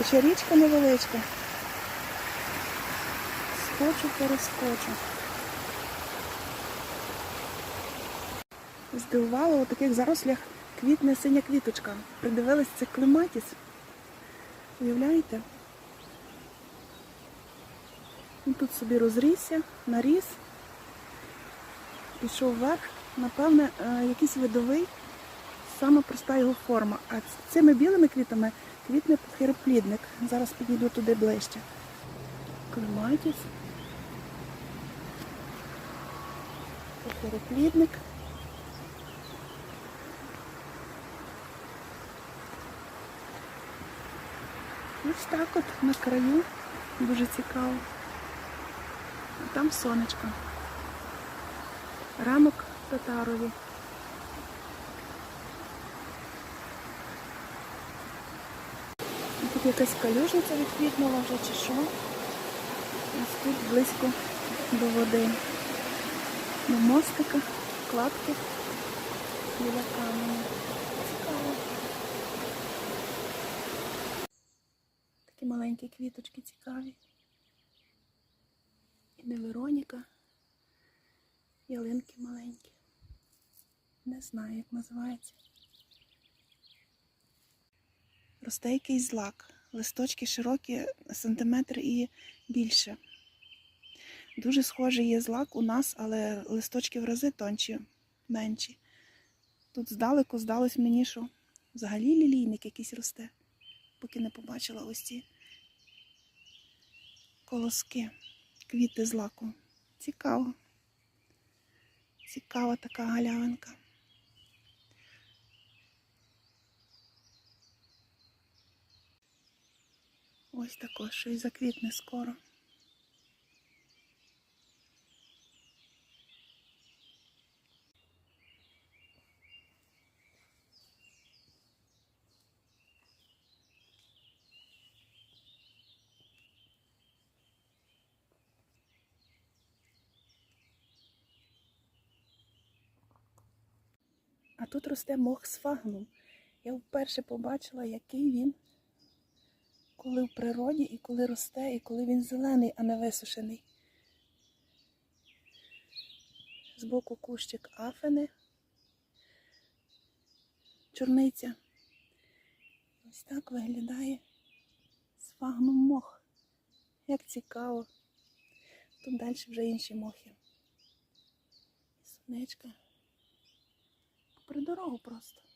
І ще річка невеличка. Скочу, перескочу. Здивувало у таких зарослях квітне синя квіточка. Придивилась це клематіс. Уявляєте? Він тут собі розрісся, наріс, пішов вверх. Напевне, е, якийсь видовий, саме проста його форма. А цими білими квітами квітне хироплідник. Зараз підійду туди ближче. Клематіс. Хироплідник. Ось так от на краю. Дуже цікаво. А там сонечко. Ранок татарові. Тут якась калюжниця відквітнула вже чи що. Ось тут близько до води. До мостика, кладки біля каменю. Цікаво. Такі маленькі квіточки цікаві. І не Вероніка. Ялинки маленькі. Не знаю, як називається. Росте якийсь злак. Листочки широкі, сантиметр і більше. Дуже схожий є злак у нас, але листочки в рази тонші, менші. Тут здалеку здалось мені, що взагалі лілійник якийсь росте, поки не побачила ось ці колоски, квіти злаку. Цікаво. Цікава така галявинка. Ось також щось заквітне скоро. А тут росте мох сфагнум. Я вперше побачила, який він, коли в природі, і коли росте, і коли він зелений, а не висушений. Збоку кущик афени, чорниця. Ось так виглядає сфагнум мох. Як цікаво. Тут далі вже інші мохи. Сонечка. При дорогу просто.